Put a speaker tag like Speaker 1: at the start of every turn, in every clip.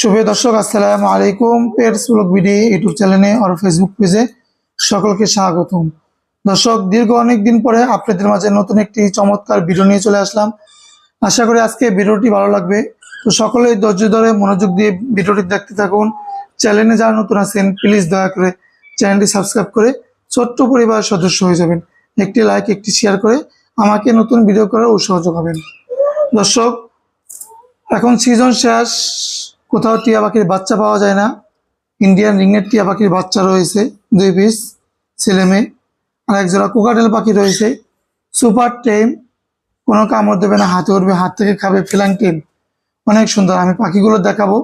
Speaker 1: শুভ দর্শক, আসসালামু আলাইকুম। পেটস ব্লগ ভিডিও ইউটিউব চ্যানেলে আর ফেসবুক পেজে সকলকে স্বাগতম। দর্শক, দীর্ঘ অনেক দিন পরে আপনাদের মাঝে নতুন একটি চমৎকার ভিডিও নিয়ে চলে আসলাম। আশা করি আজকে ভিডিওটি ভালো লাগবে। তো সকলেই ধৈর্য ধরে মনোযোগ দিয়ে ভিডিওটি দেখতে থাকুন। চ্যানেলে যারা নতুন আছেন প্লিজ দয়া করে চ্যানেলটি সাবস্ক্রাইব করে ছোট্ট পরিবারের সদস্য হয়ে যাবেন। একটি লাইক একটি শেয়ার করে আমাকে নতুন ভিডিও করার উৎসাহ যোগাবেন। দর্শক, এখন সিজন শেষ। কোথাও টিয়া পাখির বাচ্চা পাওয়া যায় না। ইন্ডিয়ান রিংনেট টিয়া পাখির বাচ্চা রয়েছে, দুই পিস ছেলে মেয়ে, আর এক জোড়া কোকাটেল পাখি রয়েছে। সুপার টেম কোনো কামড় দেবে না, হাতে উঠবে, হাত থেকে খাবে ফিলাং টেম অনেক সুন্দর, আমি পাখিগুলো দেখাবো।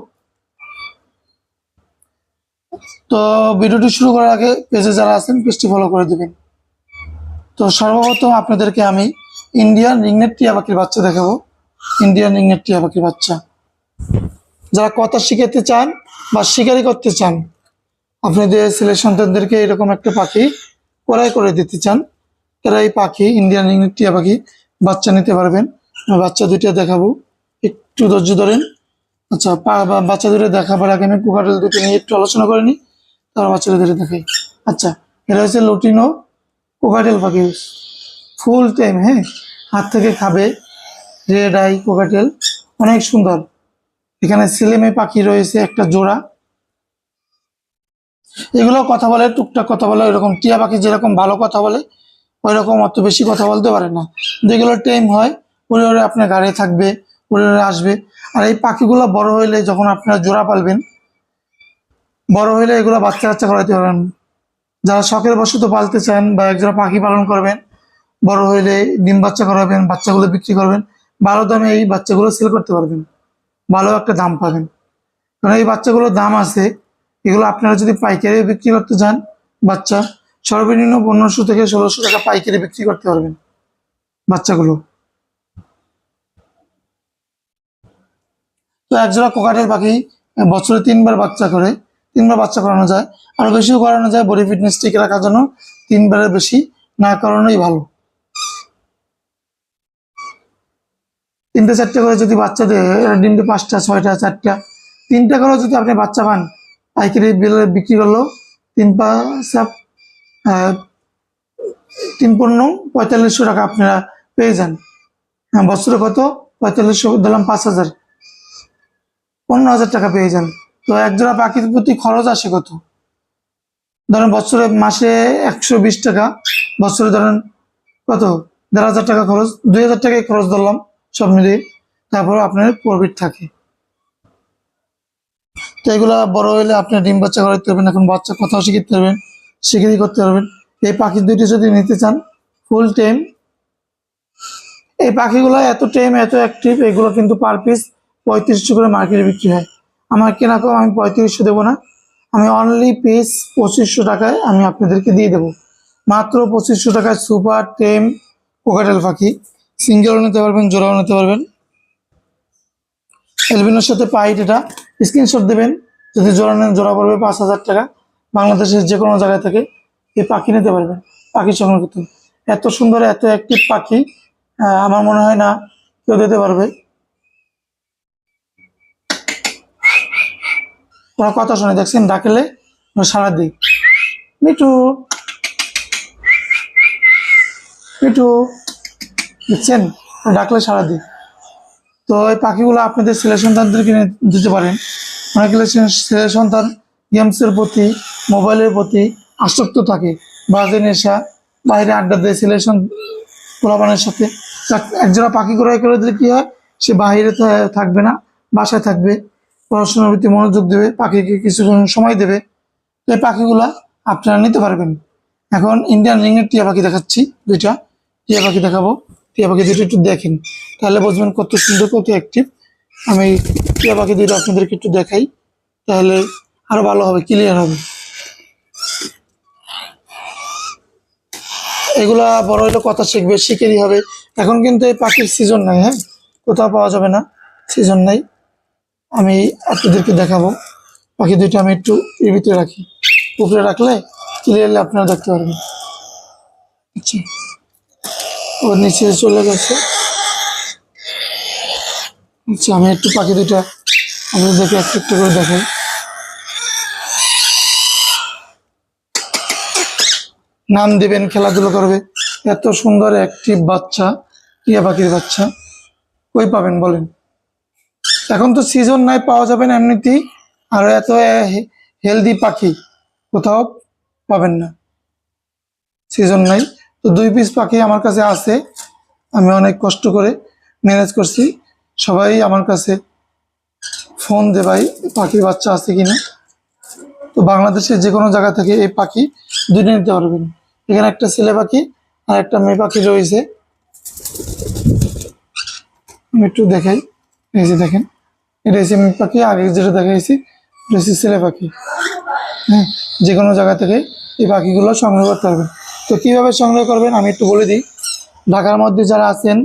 Speaker 1: তো ভিডিওটি শুরু করার আগে পেজে যারা আছেন, পেজটি ফলো করে দেবেন। তো সর্বপ্রথম আপনাদেরকে আমি ইন্ডিয়ান রিংনেট টিয়া পাখির বাচ্চা দেখাবো। ইন্ডিয়ান রিংনেট টিয়া পাখির বাচ্চা। যারা কথা শিখাতে চান বা শিকারি করতে চান, আপনাদের ছেলে সন্তানদেরকে এরকম একটা পাখি ক্রয় করে দিতে চান, তারা এই পাখি ইন্ডিয়ান টিয়া পাখি বাচ্চা নিতে পারবেন। বাচ্চা দুইটা দেখাবো, একটু ধৈর্য ধরেন। আচ্ছা বাচ্চা দুটো দেখাবার আগে আমি কুকারেল দুটো নিয়ে একটু আলোচনা করে নিই, তারপর বাচ্চা দুটো দেখাই। আচ্ছা এটা হচ্ছে লুটিনো কোকাটেল পাখি। ফুল টাইম হ্যাঁ? হাত থেকে খাবে রেড আই কোকাটেল। অনেক সুন্দর। এখানে ছেলে মেয়ে পাখি রয়েছে, একটা জোড়া। এগুলো কথা বলে, টুকটাক কথা বলে, ওইরকম টিয়া পাখি যেরকম ভালো কথা বলে ওই রকম অত বেশি কথা বলতে পারে না। যেগুলো টাইম হয় উড়ে ওরে আপনার গাড়ি থাকবে উড়ে ওরে আসবে। আর এই পাখিগুলো বড় হইলে যখন আপনারা জোড়া পালবেন, বড় হইলে এগুলো বাচ্চা কাচ্চা করাতে পারবেন। যারা শখের বশত পালতে চান বা একজোড়া পাখি পালন করবেন, বড় হইলে ডিম বাচ্চা করাবেন, বাচ্চাগুলো বিক্রি করবেন, ভালো দামে এই বাচ্চাগুলো সেল করতে পারবেন। ভালো একটা দাম পাবেন। কারণ এই বাচ্চাগুলোর দাম আছে, এগুলো আপনারা যদি পাইকারি বিক্রি করতে চান, বাচ্চা সর্বনিম্ন পনেরোশো থেকে ষোলোশো টাকা পাইকারি বিক্রি করতে পারবেন বাচ্চাগুলো। তো একজোড়া কোকাটের পাখি বছরে তিনবার বাচ্চা করে, তিনবার বাচ্চা করানো যায়। আরও বেশিও করানো যায়, বডি ফিটনেস ঠিক রাখার জন্য তিনবারের বেশি না করানোই ভালো। তিনটে চারটে করে যদি বাচ্চা দেয় ডিমটা পাঁচটা ছয়টা চারটা তিনটা করে যদি আপনি বাচ্চা পান পাইকারি বিলে বিক্রি করল তিন পাঁচ তিন পণ্য পঁয়তাল্লিশশো টাকা আপনারা পেয়ে যান। হ্যাঁ, বছরে কত? পঁয়তাল্লিশশো দিলাম পাঁচ হাজার। পনেরো হাজার টাকা পেয়ে যান। তো একজোড়া পাখির প্রতি খরচ আসে কত? ধরেন বছরে মাসে একশো বিশ টাকা বছরে ধরেন কত? দেড় হাজার টাকা খরচ দুই হাজার টাকায় খরচ ধরলাম। সব মিলিয়ে তারপর আপনার প্রফিট থাকে। তো এগুলা বড় হলে আপনার ডিম বাচ্চা করাতে পারবেন এখন বাচ্চা কথাও শিখতে পারবেন শিখিয়ে করতে পারবেন? এই পাখি দুইটি যদি নিতে চান ফুল টাইম এই পাখিগুলো এত টাইম এত অ্যাক্টিভ এগুলো কিন্তু পার পিস পঁয়ত্রিশশো করে মার্কেটে বিক্রি হয়। আমার কেনা কম, আমি পঁয়ত্রিশশো দেবো না। আমি অনলি পিস পঁচিশশো টাকায় আমি আপনাদেরকে দিয়ে দেবো। মাত্র পঁচিশশো টাকায় সুপার টেম কোকাটেল পাখি। সিঙ্গেলও নিতে পারবেন, জোড়াও নিতে পারবেন। এলবিনোর সাথে পাইট এটা। স্ক্রিনশট দেবেন, যদি জোড়া নেন, জোড়া পড়বে পাঁচ হাজার টাকা। বাংলাদেশের যে কোনো জায়গায় থেকে এই পাখি নিতে পারবেন, পাখি সংগ্রহ করতে। এত সুন্দর, এত অ্যাক্টিভ পাখি আমার মনে হয় না কেউ দিতে পারবে। ওরা কথা শুনে দেখছেন, ডাকলে সারা দিই। মিঠু! মিঠু! দেখছেন ডাকলে সারা দিই। তো এই পাখিগুলো আপনাদের ছেলে সন্তানদেরকে নিয়ে দিতে পারেন। অনেক ছেলে সন্তান গেমসের প্রতি, মোবাইলের প্রতি আসক্ত থাকে। বাজে নেশা, বাইরে আড্ডা দেয় ছেলে পোলাপানের সাথে। একজোড়া পাখি ক্রয় করে দিলে কী হয়? সে বাইরে থা- থাকবে না, বাসায় থাকবে। পড়াশোনার প্রতি মনোযোগ দেবে, পাখিকে কিছুক্ষণ সময় দেবে। এই পাখিগুলা আপনারা নিতে পারবেন। এখন ইন্ডিয়ান রিংয়ের টিয়া পাখি দেখাচ্ছি, দুইটা। টিয়া পাখি দেখাবো। টিয়া পাখি দুটো একটু দেখেন। তাহলে বুঝবেন কত সুন্দর, কত অ্যাক্টিভ আমি টিয়া পাখি দুটো আপনাদেরকে একটু দেখাই, তাহলে আরও ভালো হবে ক্লিয়ার হবে। এগুলা বড় হলে কথা শিখবে শিখেরই হবে। এখন কিন্তু এই পাখির সিজন নাই হ্যাঁ? কোথাও পাওয়া যাবে না সিজন নাই। আমি আপনাদেরকে দেখাবো। পাখি দুইটা আমি একটু ভিতরে রাখি। উপরে রাখলে ক্লিয়ারলি আপনারা দেখতে পারবেন। আচ্ছা। ও নিচে চলে গেছে। আচ্ছা আমি একটু পাখি দুইটা আপনাদেরকে একটু একটু করে দেখাই। নাম দিবেন, খেলাধুলা করবে। এত সুন্দর একটি বাচ্চা, টিয়া পাখির বাচ্চা। কই পাবেন বলেন? এখন তো সিজন নাই, পাওয়া যাবে না এমনিতেই। আর এত হেলদি পাখি কোথাও পাবেন না। সিজন নাই। তো দুই পিস পাখি আমার কাছে আছে। আমি অনেক কষ্ট করে ম্যানেজ করছি। সবাই আমার কাছে ফোন দে ভাই, পাখির বাচ্চা আছে কিনা? তো বাংলাদেশের যে কোনো জায়গা থেকে এই পাখি দুটো নিতে পারবেন। এখানে একটা ছেলে পাখি আর একটা মেয়ে পাখি রয়েছে। আমি একটু দেখাই। এই যে দেখেন, এটা হচ্ছে মেয়ে পাখি আগে যেটা দেখাইছি, এটা হচ্ছে ছেলে পাখি। হ্যাঁ যে কোনো জায়গা থেকে এই পাখিগুলো সংগ্রহ করতে পারবেন। তো কীভাবে সংগ্রহ করবেন আমি একটু বলে দিই। ঢাকার মধ্যে যারা আছেন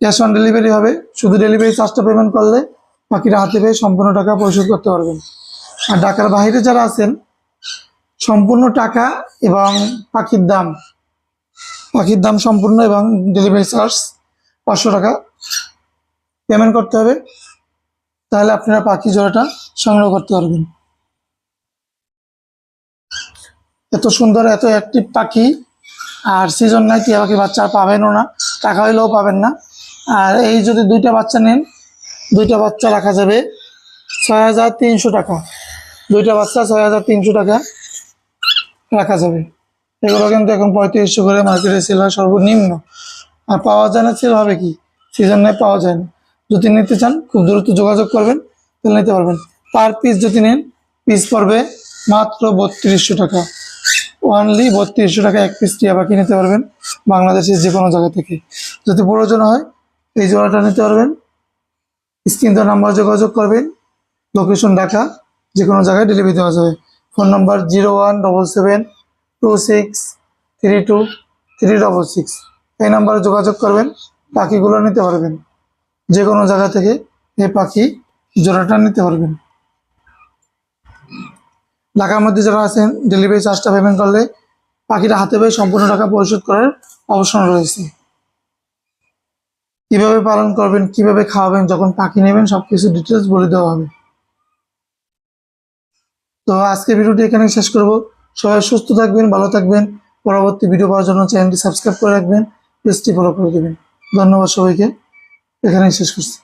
Speaker 1: ক্যাশ অন ডেলিভারি হবে। শুধু ডেলিভারি চার্জটা পেমেন্ট করলে বাকিটা হাতে পেয়ে সম্পূর্ণ টাকা পরিশোধ করতে পারবেন। আর ঢাকার বাইরে যারা আছেন, সম্পূর্ণ টাকা এবং পাখির দাম পাখির দাম সম্পূর্ণ এবং ডেলিভারি চার্জ পাঁচশো টাকা পেমেন্ট করতে হবে। তাহলে আপনারা পাখি জোড়াটা সংগ্রহ করতে পারবেন। এত সুন্দর, এত অ্যাক্টিভ পাখি। আর সিজন নাই, টিয়া পাখি বাচ্চা পাবেনও না। টাকা হইলেও পাবেন না। আর এই যদি দুইটা বাচ্চা নেন, দুইটা বাচ্চা রাখা যাবে ছয় হাজার তিনশো টাকা। দুইটা বাচ্চা ছয় হাজার তিনশো টাকা রাখা যাবে। এগুলো কিন্তু এখন পঁয়ত্রিশশো করে মার্কেটে সেল হয়, সর্বনিম্ন। আর পাওয়া যায় না সেল হবে কি? সিজন পাওয়া যায় না। যদি নিতে চান, খুব দ্রুত যোগাযোগ করবেন, তাহলে নিতে পারবেন। পার পিস যদি নেন পিস পড়বে মাত্র বত্রিশশো টাকা। ওয়ানলি বত্রিশশো টাকা এক পিস টিয়া পাখি নিতে পারবেন বাংলাদেশের যে কোনো জায়গা থেকে। যদি প্রয়োজন হয়, এই জোড়াটা নিতে পারবেন। স্ক্রিন তো নাম্বার যোগাযোগ করবেন। লোকেশন ঢাকা যে কোনো জায়গায় ডেলিভারি দেওয়া যাবে। Phone number zero one double seven two six three two three double six এই নাম্বারে যোগাযোগ করবেন, পাখিগুলো নিতে পারবেন। যে কোনো জায়গা থেকে এই পাখি জোড়াটা নিতে পারবেন। ঢাকার মধ্যে যারা আছেন ডেলিভারি চার্জটা পেমেন্ট করলে পাখিটা হাতে পেয়ে সম্পূর্ণ টাকা পরিশোধ করার অপশন রয়েছে। কীভাবে পালন করবেন, কীভাবে খাওয়াবেন, যখন পাখি নেবেন, সবকিছু ডিটেলস বলে দেওয়া হবে। তো আজকে ভিডিওটি এখানে শেষ করব। সবাই সুস্থ থাকবেন, ভালো থাকবেন। পরবর্তী ভিডিও পাওয়ার জন্য চ্যানেলটি সাবস্ক্রাইব করে রাখবেন পেজটি ফলো করে দেবেন। ধন্যবাদ সবাইকে। এখানেই শেষ করছি।